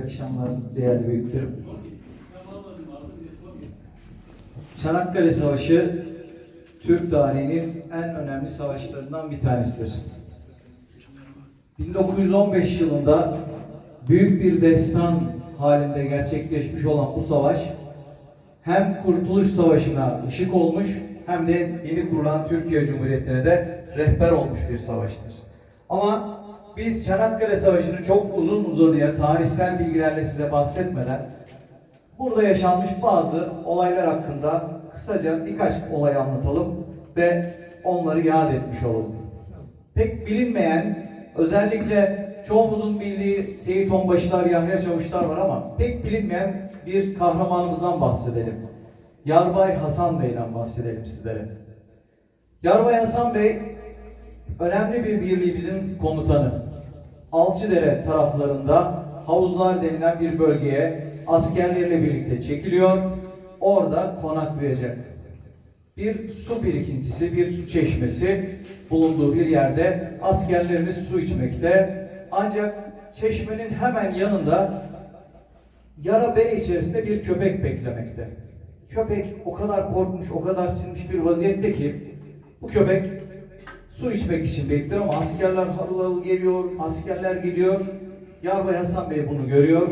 İyi akşamlar değerli büyüklerim. Çanakkale Savaşı Türk tarihinin en önemli savaşlarından bir tanesidir. 1915 yılında büyük bir destan halinde gerçekleşmiş olan bu savaş hem Kurtuluş Savaşı'na ışık olmuş hem de yeni kurulan Türkiye Cumhuriyeti'ne de rehber olmuş bir savaştır. Ama biz Çanakkale Savaşı'nı çok uzun uzadıya tarihsel bilgilerle size bahsetmeden burada yaşanmış bazı olaylar hakkında kısaca birkaç olay anlatalım ve onları yad etmiş olalım. Pek bilinmeyen, özellikle çoğumuzun bildiği Seyit Onbaşılar, Yahya Çavuşlar var ama pek bilinmeyen bir kahramanımızdan bahsedelim. Yarbay Hasan Bey'den bahsedelim sizlere. Yarbay Hasan Bey önemli bir birliğimizin komutanı. Alçıdere taraflarında havuzlar denilen bir bölgeye askerlerle birlikte çekiliyor. Orada konaklayacak. Bir su birikintisi, bir su çeşmesi bulunduğu bir yerde askerlerimiz su içmekte. Ancak çeşmenin hemen yanında yara bere içerisinde bir köpek beklemekte. Köpek o kadar korkmuş, o kadar sinmiş bir vaziyette ki bu köpek su içmek için bekliyor ama askerler harıl harıl geliyor, askerler gidiyor. Yarbay Hasan Bey bunu görüyor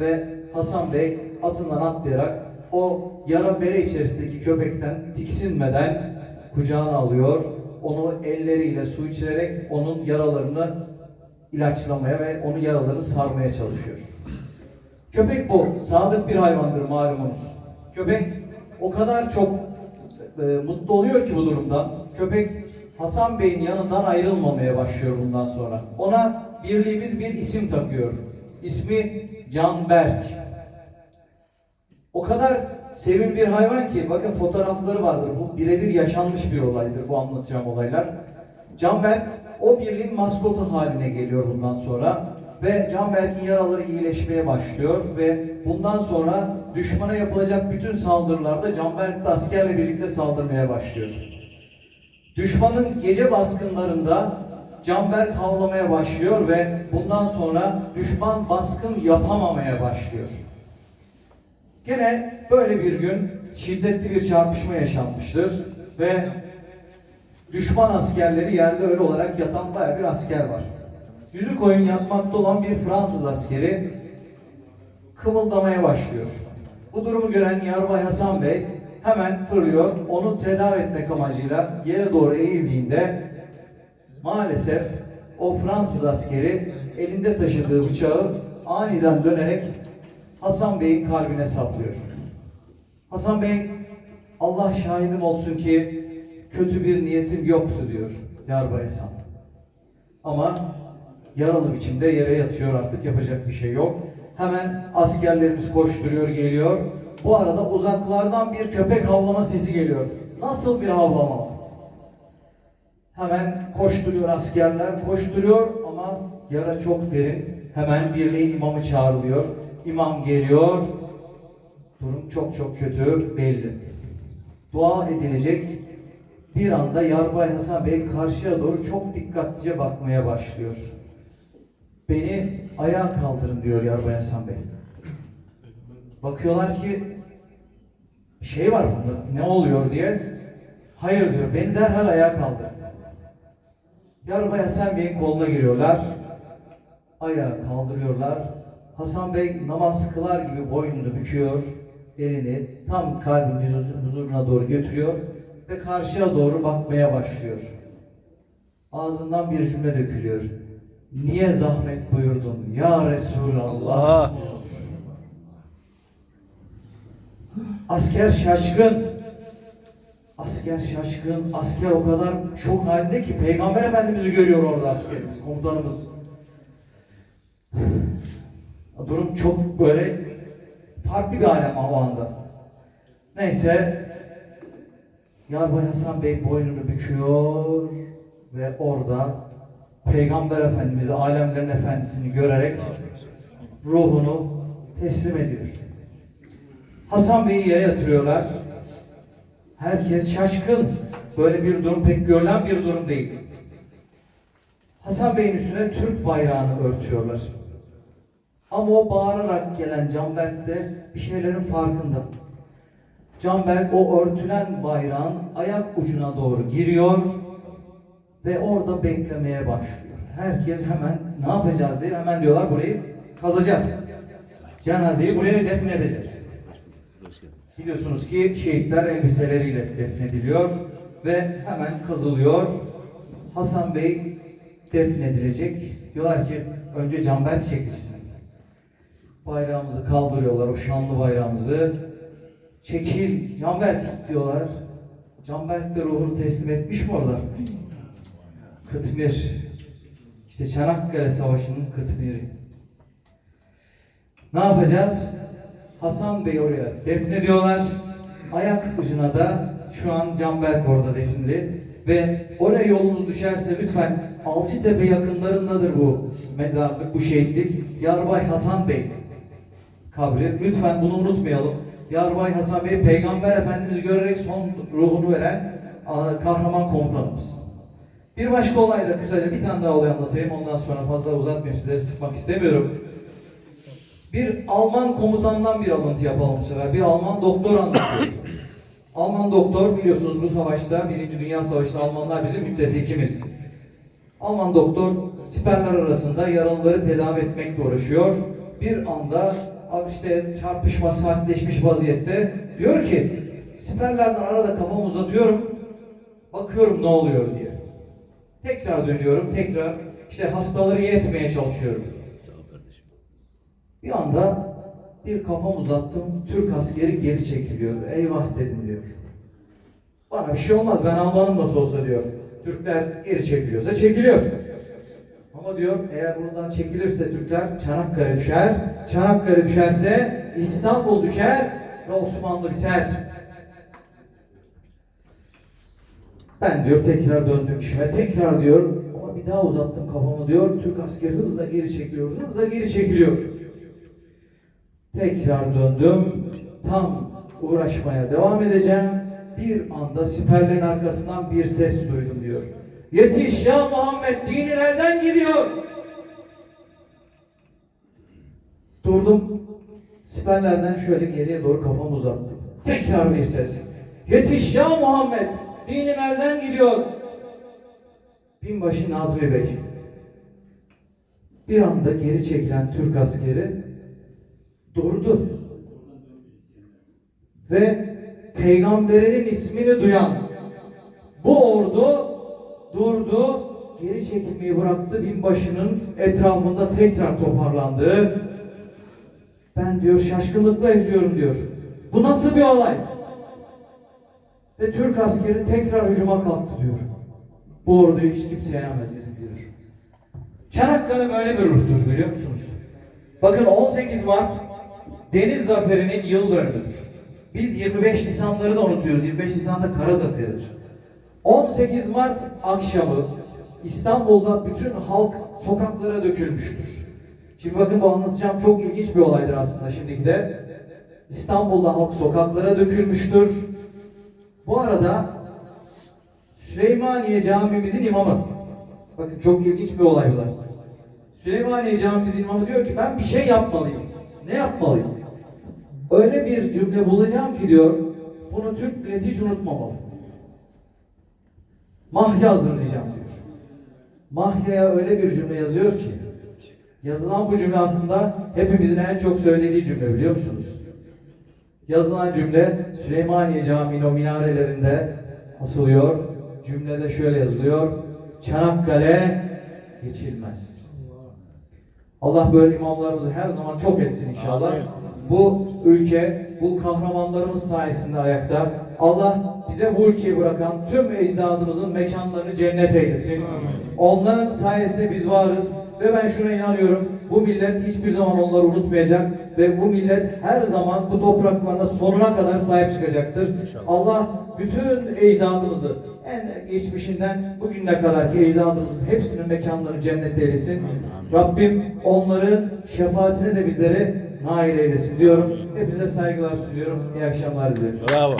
ve Hasan Bey atından atlayarak o yara bere içerisindeki köpekten tiksinmeden kucağına alıyor. Onu elleriyle su içirerek onun yaralarını ilaçlamaya ve onun yaralarını sarmaya çalışıyor. Köpek bu. Sadık bir hayvandır malumunuz. Köpek o kadar çok e, mutlu oluyor ki bu durumdan. Köpek Hasan Bey'in yanından ayrılmamaya başlıyor bundan sonra. Ona birliğimiz bir isim takıyor. İsmi Canberk. O kadar sevimli bir hayvan ki bakın fotoğrafları vardır. Bu birebir yaşanmış bir olaydır bu anlatacağım olaylar. Canberk o birliğin maskotu haline geliyor bundan sonra ve Canberk'in yaraları iyileşmeye başlıyor ve bundan sonra düşmana yapılacak bütün saldırılarda Canberk de askerle birlikte saldırmaya başlıyor. Düşmanın gece baskınlarında Canberk havlamaya başlıyor ve bundan sonra düşman baskın yapamamaya başlıyor. Gene böyle bir gün şiddetli bir çarpışma yaşanmıştır ve düşman askerleri yerde ölü olarak yatan baya bir asker var. Yüzü koyun yatmakta olan bir Fransız askeri kımıldamaya başlıyor. Bu durumu gören Yarbay Hasan Bey hemen fırlıyor. Onu tedavi etmek amacıyla yere doğru eğildiğinde maalesef o Fransız askeri elinde taşıdığı bıçağı aniden dönerek Hasan Bey'in kalbine saplıyor. Hasan Bey Allah şahidim olsun ki kötü bir niyetim yoktu diyor Yarbay Hasan. Ama yaralı biçimde yere yatıyor artık yapacak bir şey yok. Hemen askerlerimiz koşturuyor geliyor. Bu arada uzaklardan bir köpek havlama sesi geliyor. Nasıl bir havlama? Hemen koşturuyor askerler, koşturuyor ama yara çok derin. Hemen birliğin imamı çağrılıyor. İmam geliyor. Durum çok çok kötü belli. Dua edilecek. Bir anda Yarbay Hasan Bey karşıya doğru çok dikkatlice bakmaya başlıyor. Beni ayağa kaldırın diyor Yarbay Hasan Bey. Bakıyorlar ki şey var bunda. Ne oluyor diye. Hayır diyor. Beni derhal ayağa kaldır. Yarbay Hasan Bey'in koluna giriyorlar. Ayağa kaldırıyorlar. Hasan Bey namaz kılar gibi boynunu büküyor. Elini tam kalbin huzur- huzuruna doğru götürüyor ve karşıya doğru bakmaya başlıyor. Ağzından bir cümle dökülüyor. Niye zahmet buyurdun ya Resulallah? Asker şaşkın. Asker şaşkın. Asker o kadar şok halinde ki Peygamber Efendimiz'i görüyor orada askerimiz, komutanımız. Durum çok böyle farklı bir alem o anda. Neyse Yarbay Hasan Bey boynunu büküyor ve orada Peygamber Efendimiz'i alemlerin efendisini görerek ruhunu teslim ediyor. Hasan Bey'i yere yatırıyorlar. Herkes şaşkın. Böyle bir durum pek görülen bir durum değil. Hasan Bey'in üstüne Türk bayrağını örtüyorlar. Ama o bağırarak gelen Canberk de bir şeylerin farkında. Canberk o örtülen bayrağın ayak ucuna doğru giriyor ve orada beklemeye başlıyor. Herkes hemen ne yapacağız diye hemen diyorlar burayı kazacağız. Cenazeyi buraya defnedeceğiz. Biliyorsunuz ki şehitler elbiseleriyle defnediliyor ve hemen kazılıyor. Hasan Bey defnedilecek. Diyorlar ki önce Canberk çekilsin. Bayrağımızı kaldırıyorlar, o şanlı bayrağımızı. Çekil, Canberk diyorlar. Canberk de ruhunu teslim etmiş mi orada? Kıtmir. İşte Çanakkale Savaşı'nın Kıtmir'i. Ne yapacağız? Hasan Bey oraya defnediyorlar. Ayak ucuna da şu an Canberk orada defnili. Ve oraya yolunuz düşerse lütfen Alçıtepe yakınlarındadır bu mezarlık, bu şehitlik. Yarbay Hasan Bey kabri. Lütfen bunu unutmayalım. Yarbay Hasan Bey Peygamber Efendimiz görerek son ruhunu veren kahraman komutanımız. Bir başka olay da kısaca bir tane daha olay anlatayım. Ondan sonra fazla uzatmayayım sizleri sıkmak istemiyorum. Bir Alman komutandan bir alıntı yapalım sefer. Bir Alman doktor anlatıyor. Alman doktor biliyorsunuz bu savaşta, Birinci Dünya Savaşı'nda Almanlar bizim müttefikimiz. Alman doktor siperler arasında yaralıları tedavi etmekle uğraşıyor. Bir anda işte çarpışma sertleşmiş vaziyette diyor ki siperlerden arada kafamı uzatıyorum bakıyorum ne oluyor diye. Tekrar dönüyorum tekrar işte hastaları iyi etmeye çalışıyorum. Bir anda bir kafam uzattım. Türk askeri geri çekiliyor. Eyvah dedim diyor. Bana bir şey olmaz. Ben Almanım nasıl olsa diyor. Türkler geri çekiliyorsa çekiliyor. Ama diyor eğer buradan çekilirse Türkler Çanakkale düşer. Çanakkale düşerse İstanbul düşer ve Osmanlı biter. Ben diyor tekrar döndüm işime. Tekrar diyor ama bir daha uzattım kafamı diyor. Türk askeri hızla geri çekiliyor. Hızla geri çekiliyor. Tekrar döndüm. Tam uğraşmaya devam edeceğim. Bir anda siperlerin arkasından bir ses duydum diyor. Yetiş ya Muhammed dinin elden gidiyor. Durdum. Siperlerden şöyle geriye doğru kafamı uzattım. Tekrar bir ses. Yetiş ya Muhammed dinin elden gidiyor. Binbaşı Nazmi Bey. Bir anda geri çekilen Türk askeri durdu. Ve peygamberinin ismini duyan bu ordu durdu, geri çekilmeyi bıraktı, binbaşının etrafında tekrar toparlandı. Ben diyor şaşkınlıkla izliyorum diyor. Bu nasıl bir olay? Ve Türk askeri tekrar hücuma kalktı diyor. Bu orduyu hiç kimse yenemez dedi diyor. Çanakkale böyle bir ruhtur biliyor musunuz? Bakın 18 Mart Deniz Zaferi'nin yıl dönümüdür. Biz 25 Nisanları da unutuyoruz. 25 Nisan'da Kara Zaferi'dir. 18 Mart akşamı İstanbul'da bütün halk sokaklara dökülmüştür. Şimdi bakın bu anlatacağım çok ilginç bir olaydır aslında şimdiki de. İstanbul'da halk sokaklara dökülmüştür. Bu arada Süleymaniye Camimizin imamı. Bakın çok ilginç bir olay bu da. Süleymaniye Camimizin imamı diyor ki ben bir şey yapmalıyım. Ne yapmalıyım? Öyle bir cümle bulacağım ki diyor, bunu Türk milleti hiç unutmamalı. Mahya hazırlayacağım diyor. Mahya'ya öyle bir cümle yazıyor ki, yazılan bu cümle aslında hepimizin en çok söylediği cümle biliyor musunuz? Yazılan cümle Süleymaniye Camii'nin o minarelerinde asılıyor. Cümlede şöyle yazılıyor. Çanakkale geçilmez. Allah böyle imamlarımızı her zaman çok etsin inşallah. Amin. Bu ülke, bu kahramanlarımız sayesinde ayakta. Allah bize bu ülkeyi bırakan tüm ecdadımızın mekanlarını cennet eylesin. Onların sayesinde biz varız ve ben şuna inanıyorum. Bu millet hiçbir zaman onları unutmayacak ve bu millet her zaman bu topraklarına sonuna kadar sahip çıkacaktır. Allah bütün ecdadımızı en geçmişinden bugüne kadar ki ecdadımızın hepsinin mekanlarını cennet eylesin. Rabbim onların şefaatine de bizleri nail eylesin diyorum. Hepinize saygılar sunuyorum. İyi akşamlar dilerim. Bravo.